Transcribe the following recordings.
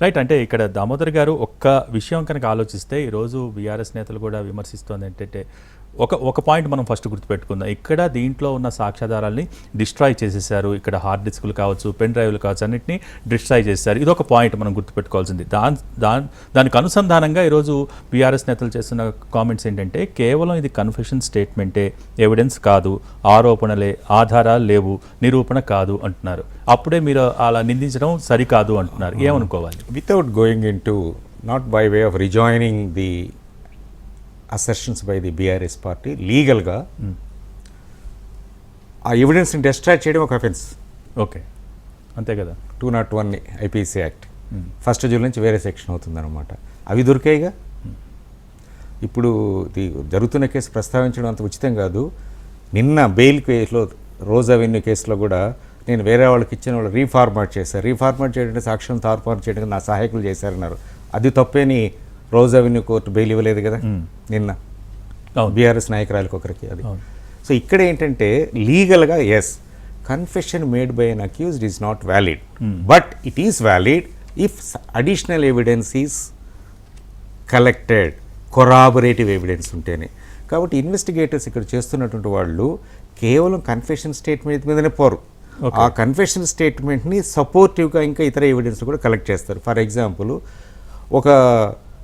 Right అంటే ఇక్కడ దామోదర్ గారు ఒక్క విషయం కనుక ఆలోచిస్తే ఈరోజు బీఆర్ఎస్ నేతలు కూడా విమర్శిస్తోంది ఏంటంటే ఒక ఒక పాయింట్ మనం ఫస్ట్ గుర్తుపెట్టుకుందాం. ఇక్కడ దీంట్లో ఉన్న సాక్ష్యాధారాల్ని డిస్ట్రాయ్ చేసేసారు. ఇక్కడ హార్డ్ డిస్క్లు కావచ్చు పెన్ డ్రైవ్లు కావచ్చు అన్నింటినీ డిస్ట్రాయ్ చేశారు ఇది ఒక పాయింట్ మనం గుర్తుపెట్టుకోవాల్సింది. దాని దాని దానికి అనుసంధానంగా ఈరోజు బీఆర్ఎస్ నేతలు చేస్తున్న కామెంట్స్ ఏంటంటే కేవలం ఇది కన్ఫెషన్ స్టేట్మెంటే ఎవిడెన్స్ కాదు ఆరోపణలే ఆధారాలు లేవు నిరూపణ కాదు అంటున్నారు. అప్పుడే మీరు అలా నిందించడం సరికాదు అంటున్నారు. ఏమనుకోవాలి? Without going into not by way of rejoining the assertions by the BRS party లీగల్గా ఆ ఎవిడెన్స్ని డిస్ట్రాక్ట్ చేయడం ఒక అఫెన్స్ ఓకే అంతే కదా. Two not one IPC act first July నుంచి వేరే సెక్షన్ అవుతుందన్నమాట. అవి దొరికాయిగా? ఇప్పుడు ఇది జరుగుతున్న కేసు ప్రస్తావించడం అంత ఉచితం కాదు. నిన్న బెయిల్ కేసులో రోజ్ అవెన్యూ కేసులో కూడా నేను వేరే వాళ్ళకి ఇచ్చిన వాళ్ళు రీఫార్మాట్ చేశారు రీఫార్మాట్ చేయడానికి సాక్ష్యం తారుపారు చేయడానికి నా సహాయకులు చేశారన్నారు. అది తప్పేని రోజ్ అవెన్యూ కోర్టు బెయిల్ ఇవ్వలేదు కదా నిన్న. బీఆర్ఎస్ నాయకురాలకు ఒకరికి అది. సో ఇక్కడ ఏంటంటే లీగల్గా as confession made by an accused is not valid but it is valid if additional evidence is collected corroborative evidence ఉంటేనే. కాబట్టి ఇన్వెస్టిగేటర్స్ ఇక్కడ చేస్తున్నటువంటి వాళ్ళు కేవలం కన్ఫెషన్ స్టేట్మెంట్ మీదనే పోరు. ఆ కన్ఫెషన్ స్టేట్మెంట్ని సపోర్టివ్గా ఇంకా ఇతర ఎవిడెన్స్ కూడా కలెక్ట్ చేస్తారు. ఫర్ ఎగ్జాంపుల్ ఒక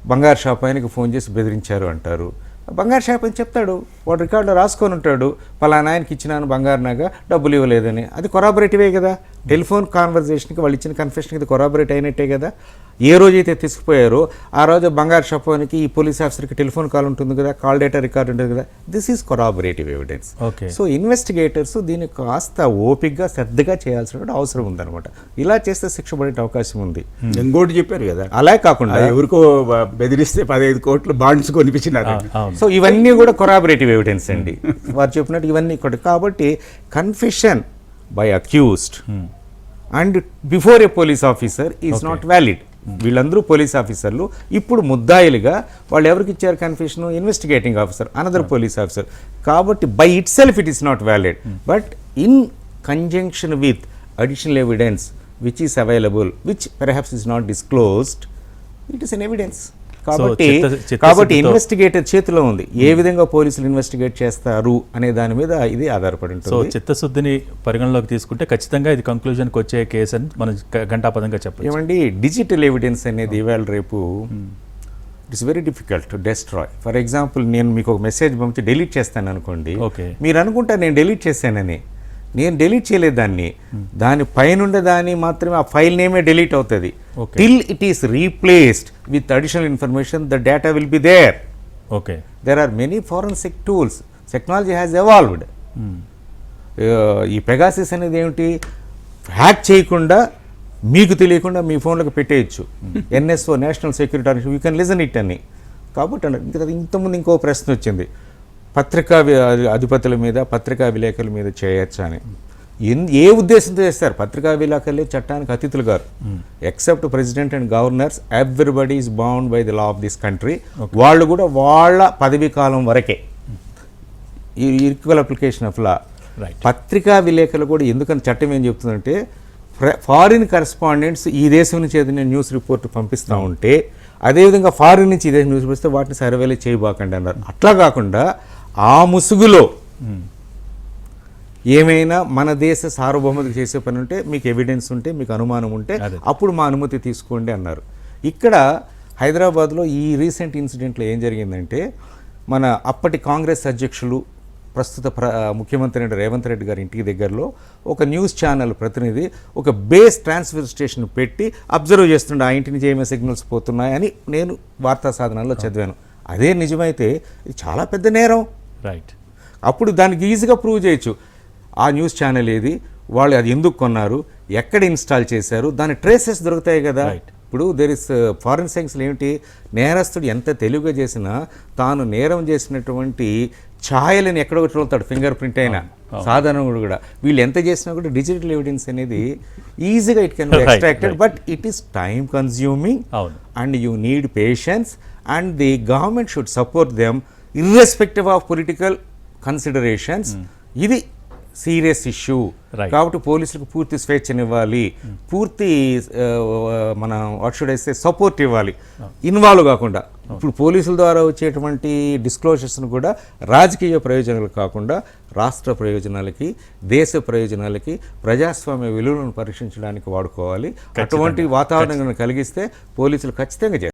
బంగారు షాప్ ఆయనకి ఫోన్ చేసి బెదిరించారు అంటారు. బంగారు షాప్ అని చెప్తాడు. వాడు రికార్డులో రాసుకొని ఉంటాడు. పలానా ఆయనకి ఇచ్చినాను బంగారు నాగా డబ్బులు ఇవ్వలేదని. అది కొరాబరేటివే కదా? టెలిఫోన్ కాన్వర్జేషన్కి వాళ్ళు ఇచ్చిన కన్ఫెషన్కి ఇది కొరాబరేట్ అయినట్టే కదా? ఏ రోజైతే తీసుకుపోయారో ఆ రోజు బంగారు షాపానికి ఈ పోలీస్ ఆఫీసర్కి టెలిఫోన్ కాల్ ఉంటుంది కదా కాల్ డేటా రికార్డ్ ఉంటుంది కదా. This is corroborative evidence okay so investigators దీన్ని కాస్త ఓపిక్గా శ్రద్ధగా చేయాల్సిన అవసరం ఉందన్నమాట. ఇలా చేస్తే శిక్ష పడే అవకాశం ఉంది. ఇంకోటి చెప్పారు కదా. అలా కాకుండా ఎవరికో బెదిరిస్తే పదహైదు కోట్లు బాండ్స్ కొనిపించినారు. సో ఇవన్నీ కూడా కొరాబరేటివ్ ఎవిడెన్స్ అండి. వారు చెప్పినట్టు ఇవన్నీ కూడా. కాబట్టి confession by accused and before a police officer is not valid వీళ్ళందరూ పోలీస్ ఆఫీసర్లు. ఇప్పుడు ముద్దాయిలుగా వాళ్ళు ఎవరికి ఇచ్చారు confession investigating officer another police officer కాబట్టి by itself it is not valid but in conjunction with additional evidence which is available which perhaps is not disclosed it is an evidence కాబట్టి కాబట్టి investigator చేతిలో ఉంది. ఏ విధంగా పోలీసులు investigate చేస్తారు అనే దాని మీద ఇది ఆధారపడి సో ఉంటుంది. చిత్తశుద్ధిని పరిగణలోకి తీసుకుంటే ఖచ్చితంగా ఇది కంక్లూజన్కి వచ్చే కేసు అని మనం ఘంటాపదంగా చెప్పచ్చు. ఏమండి? డిజిటల్ ఎవిడెన్స్ అనేది ఇవాళ రేపు it's very difficult to destroy for example నేను మీకు ఒక మెసేజ్ పంపించి డెలీట్ చేస్తాను అనుకోండి ఓకే మీరు అనుకుంటారు నేను డెలీట్ చేశానని. నేను డెలీట్ చేయలేదు దాన్ని. దాని పైనుండే దాన్ని మాత్రమే ఆ ఫైల్ నేమే డెలీట్ అవుతుంది. Till it is replaced with additional information the data will be there okay. There are many forensic tools technology has evolved ఈ పెగాసిస్ అనేది ఏమిటి? హ్యాక్ చేయకుండా మీకు తెలియకుండా మీ ఫోన్లకు పెట్టేయచ్చు. NSO national security you can listen it అని. కాబట్టి ఇంతకుముందు ఇంకో ప్రశ్న వచ్చింది. పత్రికా అధిపతుల మీద పత్రికా విలేకరుల మీద చేయొచ్చా అని. ఏ ఉద్దేశంతో చేస్తారు? పత్రికా విలేకరులే చట్టానికి అతిథులు గారు except president and governors everybody is bound by the law of this country వాళ్ళు కూడా వాళ్ళ పదవీ కాలం వరకే. ఈ ఈక్వల్ అప్లికేషన్ ఆఫ్ లా. పత్రికా విలేకరులు కూడా ఎందుకని చట్టం ఏం చెప్తుందంటే ఫారిన్ కరెస్పాండెంట్స్ ఈ దేశం నుంచి ఏదైనా న్యూస్ రిపోర్ట్ పంపిస్తూ ఉంటే అదేవిధంగా ఫారిన్ నుంచి ఇదే న్యూస్ పంపిస్తే వాటిని సర్వేలే చేయబాకండి అన్నారు. అట్లా కాకుండా ఆ ముసుగులో ఏమైనా మన దేశ సార్వభౌమతకు చేసే పని ఉంటే మీకు ఎవిడెన్స్ ఉంటే మీకు అనుమానం ఉంటే. అప్పుడు మా అనుమతి తీసుకోండి అన్నారు. ఇక్కడ హైదరాబాద్లో ఈ రీసెంట్ ఇన్సిడెంట్లో ఏం జరిగిందంటే మన అప్పటి కాంగ్రెస్ అధ్యక్షులు ప్రస్తుత ప్ర ముఖ్యమంత్రి రేవంత్ రెడ్డి గారి ఇంటికి దగ్గరలో ఒక న్యూస్ ఛానల్ ప్రతినిధి ఒక బేస్ ట్రాన్స్ఫర్ స్టేషన్ పెట్టి అబ్జర్వ్ చేస్తుండే ఆ ఇంటి నుంచి ఏమేమి సిగ్నల్స్ పోతున్నాయని నేను వార్తా సాధనాల్లో చదివాను. అదే నిజమైతే ఇది చాలా పెద్ద నేరం. రైట్ అప్పుడు దానికి ఈజీగా ప్రూవ్ చేయొచ్చు. ఆ న్యూస్ ఛానల్ ఏది? వాళ్ళు అది ఎందుకు కొన్నారు? ఎక్కడ ఇన్స్టాల్ చేశారు? దాని ట్రేసెస్ దొరుకుతాయి కదా. ఇప్పుడు దేర్ ఇస్ ఫారెన్ సైన్స్లో ఏమిటి? నేరస్తుడు ఎంత తెలివిగా చేసినా తాను నేరం చేసినటువంటి ఛాయలను ఎక్కడ ఒకటి వెళ్తాడు ఫింగర్ ప్రింట్ అయినా. సాధారణంగా కూడా వీళ్ళు ఎంత చేసినా కూడా డిజిటల్ ఎవిడెన్స్ అనేది ఈజీగా it can extracted. But it is time consuming అవును. and you need patience and the government should support irrespective of political considerations ఇది సీరియస్ ఇష్యూ. కాబట్టి పోలీసులకు పూర్తి స్వేచ్ఛనివ్వాలి. పూర్తి ఆ, మన వాట్ షుడ్ అయితే సపోర్ట్ ఇవ్వాలి. ఇన్వాల్వ్ కాకుండా. ఇప్పుడు పోలీసుల ద్వారా వచ్చేటువంటి డిస్క్లోజర్స్ను కూడా రాజకీయ ప్రయోజనాలు కాకుండా రాష్ట్ర ప్రయోజనాలకి దేశ ప్రయోజనాలకి ప్రజాస్వామ్య విలువలను పరీక్షించడానికి వాడుకోవాలి. అటువంటి వాతావరణం కలిగిస్తే పోలీసులు ఖచ్చితంగా